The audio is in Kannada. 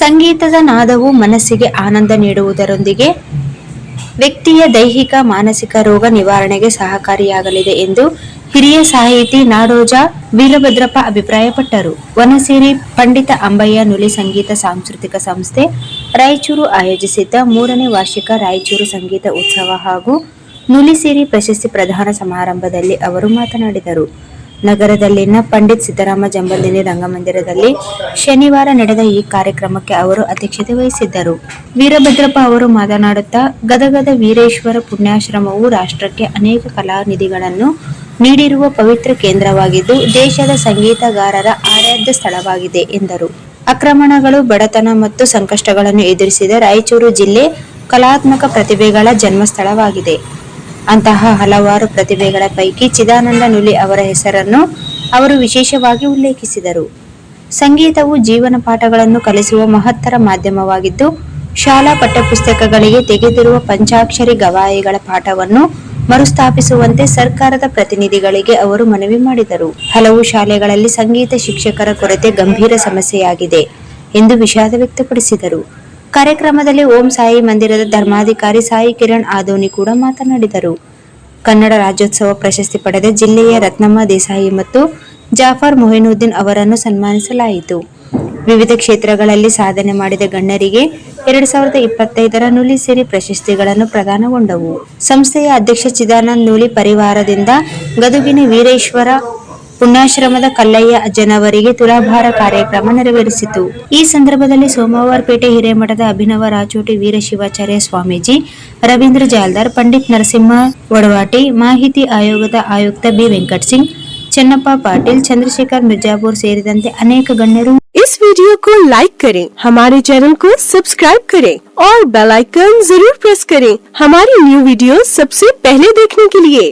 ಸಂಗೀತದ ನಾದವು ಮನಸ್ಸಿಗೆ ಆನಂದ ನೀಡುವುದರೊಂದಿಗೆ ವ್ಯಕ್ತಿಯ ದೈಹಿಕ, ಮಾನಸಿಕ ರೋಗ ನಿವಾರಣೆಗೆ ಸಹಕಾರಿಯಾಗಲಿದೆ ಎಂದು ಹಿರಿಯ ಸಾಹಿತಿ ನಾಡೋಜ ವೀರಭದ್ರಪ್ಪ ಅಭಿಪ್ರಾಯಪಟ್ಟರು. ವನಸಿರಿ ಪಂಡಿತ ಅಂಬಯ್ಯ ನುಲಿ ಸಂಗೀತ ಸಾಂಸ್ಕೃತಿಕ ಸಂಸ್ಥೆ ರಾಯಚೂರು ಆಯೋಜಿಸಿದ್ದ ಮೂರನೇ ವಾರ್ಷಿಕ ರಾಯಚೂರು ಸಂಗೀತ ಉತ್ಸವ ಹಾಗೂ ನುಲಿಸಿರಿ ಪ್ರಶಸ್ತಿ ಪ್ರದಾನ ಸಮಾರಂಭದಲ್ಲಿ ಅವರು ಮಾತನಾಡಿದರು. ನಗರದಲ್ಲಿನ ಪಂಡಿತ್ ಸಿದ್ದರಾಮ ಜಂಬಲ್ದಿನಿ ರಂಗಮಂದಿರದಲ್ಲಿ ಶನಿವಾರ ನಡೆದ ಈ ಕಾರ್ಯಕ್ರಮಕ್ಕೆ ಅವರು ಅಧ್ಯಕ್ಷತೆ ವಹಿಸಿದ್ದರು. ವೀರಭದ್ರಪ್ಪ ಅವರು ಮಾತನಾಡುತ್ತಾ, ಗದಗದ ವೀರೇಶ್ವರ ಪುಣ್ಯಾಶ್ರಮವು ರಾಷ್ಟ್ರಕ್ಕೆ ಅನೇಕ ಕಲಾನಿಧಿಗಳನ್ನು ನೀಡಿರುವ ಪವಿತ್ರ ಕೇಂದ್ರವಾಗಿದ್ದು, ದೇಶದ ಸಂಗೀತಗಾರರ ಆರಾಧ್ಯ ಸ್ಥಳವಾಗಿದೆ ಎಂದರು. ಅಕ್ರಮಣಗಳು ಬಡತನ ಮತ್ತು ಸಂಕಷ್ಟಗಳನ್ನು ಎದುರಿಸಿದ ರಾಯಚೂರು ಜಿಲ್ಲೆ ಕಲಾತ್ಮಕ ಪ್ರತಿಭೆಗಳ ಜನ್ಮಸ್ಥಳವಾಗಿದೆ. ಅಂತಹ ಹಲವಾರು ಪ್ರತಿಭೆಗಳ ಪೈಕಿ ಚಿದಾನಂದ ನುಲಿ ಅವರ ಹೆಸರನ್ನು ಅವರು ವಿಶೇಷವಾಗಿ ಉಲ್ಲೇಖಿಸಿದರು. ಸಂಗೀತವು ಜೀವನ ಪಾಠಗಳನ್ನು ಕಲಿಸುವ ಮಹತ್ತರ ಮಾಧ್ಯಮವಾಗಿದ್ದು, ಶಾಲಾ ಪಠ್ಯಪುಸ್ತಕಗಳಿಗೆ ತೆಗೆದಿರುವ ಪಂಚಾಕ್ಷರಿ ಗವಾಯಿಗಳ ಪಾಠವನ್ನು ಮರುಸ್ಥಾಪಿಸುವಂತೆ ಸರ್ಕಾರದ ಪ್ರತಿನಿಧಿಗಳಿಗೆ ಅವರು ಮನವಿ ಮಾಡಿದರು. ಹಲವು ಶಾಲೆಗಳಲ್ಲಿ ಸಂಗೀತ ಶಿಕ್ಷಕರ ಕೊರತೆ ಗಂಭೀರ ಸಮಸ್ಯೆಯಾಗಿದೆ ಎಂದು ವಿಷಾದ ವ್ಯಕ್ತಪಡಿಸಿದರು. ಕಾರ್ಯಕ್ರಮದಲ್ಲಿ ಓಂ ಸಾಯಿ ಮಂದಿರದ ಧರ್ಮಾಧಿಕಾರಿ ಸಾಯಿ ಕಿರಣ್ ಆದೋನಿ ಕೂಡ ಮಾತನಾಡಿದರು. ಕನ್ನಡ ರಾಜ್ಯೋತ್ಸವ ಪ್ರಶಸ್ತಿ ಪಡೆದ ಜಿಲ್ಲೆಯ ರತ್ನಮ್ಮ ದೇಸಾಯಿ ಮತ್ತು ಜಾಫರ್ ಮೊಹಿನುದ್ದೀನ್ ಅವರನ್ನು ಸನ್ಮಾನಿಸಲಾಯಿತು. ವಿವಿಧ ಕ್ಷೇತ್ರಗಳಲ್ಲಿ ಸಾಧನೆ ಮಾಡಿದ ಗಣ್ಯರಿಗೆ ಎರಡ್ ಸಾವಿರದ ಇಪ್ಪತ್ತೈದರ ನೂಲಿ ಸಿರಿ ಪ್ರಶಸ್ತಿಗಳನ್ನು ಪ್ರದಾನಗೊಂಡವು. ಸಂಸ್ಥೆಯ ಅಧ್ಯಕ್ಷ ಚಿದಾನಂದ್ ನೂಲಿ ಪರಿವಾರದಿಂದ ಗದುಗಿನ ವೀರೇಶ್ವರ ಪುಣ್ಯಾಶ್ರಮದ ಕಲ್ಲಯ್ಯ ಅಜ್ಜನವರಿಗೆ ತುಲಾಭಾರ ಕಾರ್ಯಕ್ರಮ ನೆರವೇರಿಸಿತು ಈ ಸಂದರ್ಭದಲ್ಲಿ ಸೋಮವಾರಪೇಟೆ ಹಿರೇಮಠದ ಅಭಿನವ ರಾಚೋಟಿ ವೀರಶಿವಾಚಾರ್ಯ ಸ್ವಾಮೀಜಿ ರವೀಂದ್ರ ಜಾಲ್ದಾರ್ ಪಂಡಿತ್ ನರಸಿಂಹ ವಡವಾಟಿ ಮಾಹಿತಿ ಆಯೋಗದ ಆಯುಕ್ತ ಬಿ ವೆಂಕಟ್ ಸಿಂಗ್ ಚೆನ್ನಪ್ಪ ಪಾಟೀಲ್ ಚಂದ್ರಶೇಖರ್ ಮಿರ್ಜಾಪುರ್ ಸೇರಿದಂತೆ ಅನೇಕ ಗಣ್ಯರು इस वीडियो को लाइक करें हमारे चैनल को सब्सक्राइब करें और बेल आइकन जरूर प्रेस करें हमारी न्यू वीडियो सबसे पहले देखने के लिए